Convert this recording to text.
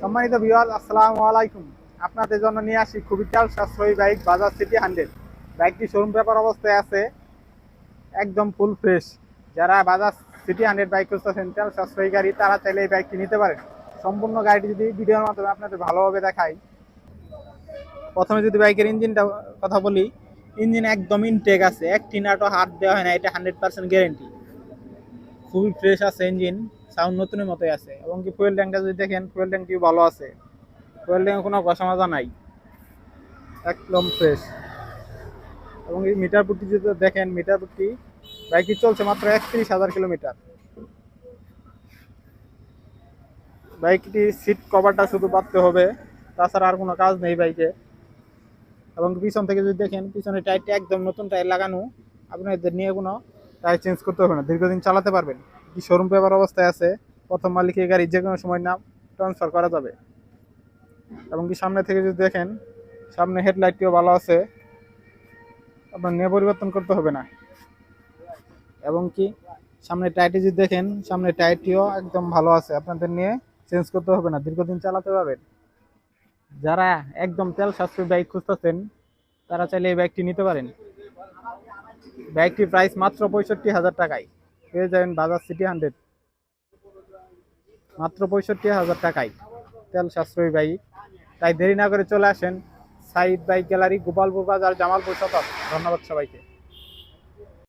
সম্মানিত বিওয়াল আসসালামু আলাইকুম। আপনাদের জন্য নিয়ে আসি খুবই তেল সাশ্রয়ী বাইক বাজাজ সিটি হান্ড্রেড বাইকটি শোরুম পেপার অবস্থায় আছে, একদম ফুল ফ্রেশ যারা বাজাজ সিটি হান্ড্রেড বাইক খুঁজতেছেন তেল সাশ্রয়ী গাড়ি, তারা চাইলে এই বাইকটি নিতে পারেন। সম্পূর্ণ গাড়িটি যদি ভিডিওর মাধ্যমে আপনাদের ভালোভাবে দেখাই। প্রথমে যদি বাইকের ইঞ্জিনটা কথা বলি, ইঞ্জিন একদম ইনটেক আছে, এক টিনাটো হাত দেওয়া হয় না, এটা হান্ড্রেড পার্সেন্ট গ্যারেন্টি খুবই ফ্রেশ আছে ইঞ্জিন সাউন্ড নতুনের মতোই আছে। এবং কি ফুয়েল ট্যাঙ্কটা যদি দেখেন ফুয়েল ট্যাঙ্কটি ভালো আছে। ফুয়েল ট্যাঙ্কে কোনো ঘষা মাজা নাই। একদম ফ্রেশ এবং এই মিটার প্রতি যদি দেখেন মিটার প্রতি বাইকটি চলছে মাত্র একত্রিশ হাজার কিলোমিটার বাইকটি সিট কভারটা শুধু পাততে হবে, তাছাড়া আর কোনো কাজ নেই বাইকে। এবং পিছন থেকে যদি দেখেন, পিছনে টায়ারটি একদম নতুন টায়ার লাগানো। আপনাদের নিয়ে কোনো টায়ার চেঞ্জ করতে হবে না। দীর্ঘদিন চালাতে পারবেন। কি শোরুম পেপার অবস্থায় আছে, প্রথম মালিকের গাড়ি যে কোনো সময় নাম ট্রান্সফার করা যাবে। এবং কি সামনে থেকে যদি দেখেন, সামনে হেডলাইটটিও ভালো আছে। আপনার নিয়ে পরিবর্তন করতে হবে না। এবং কি সামনে টায়ারটি যদি দেখেন, সামনে টায়ারটিও একদম ভালো আছে। আপনাদের নিয়ে চেঞ্জ করতে হবে না। দীর্ঘদিন চালাতে পারবেন। যারা একদম তেল সাশ্রয়ী বাইক খুঁজতেছেন, তারা চাইলে এই বাইকটি নিতে পারেন। বাইকটির প্রাইস মাত্র পঁয়ষট্টি হাজার টাকায়। পেয়ে যাবেন বাজাজ সিটি হান্ড্রেড মাত্র পঁয়ষট্টি হাজার টাকায়। তেল সাশ্রয়ী বাইক তাই দেরি না করে চলে আসেন। সাইড বাইক গ্যালারি, গোপালপুর বাজার, জামালপুর শতক ধন্যবাদ সবাইকে।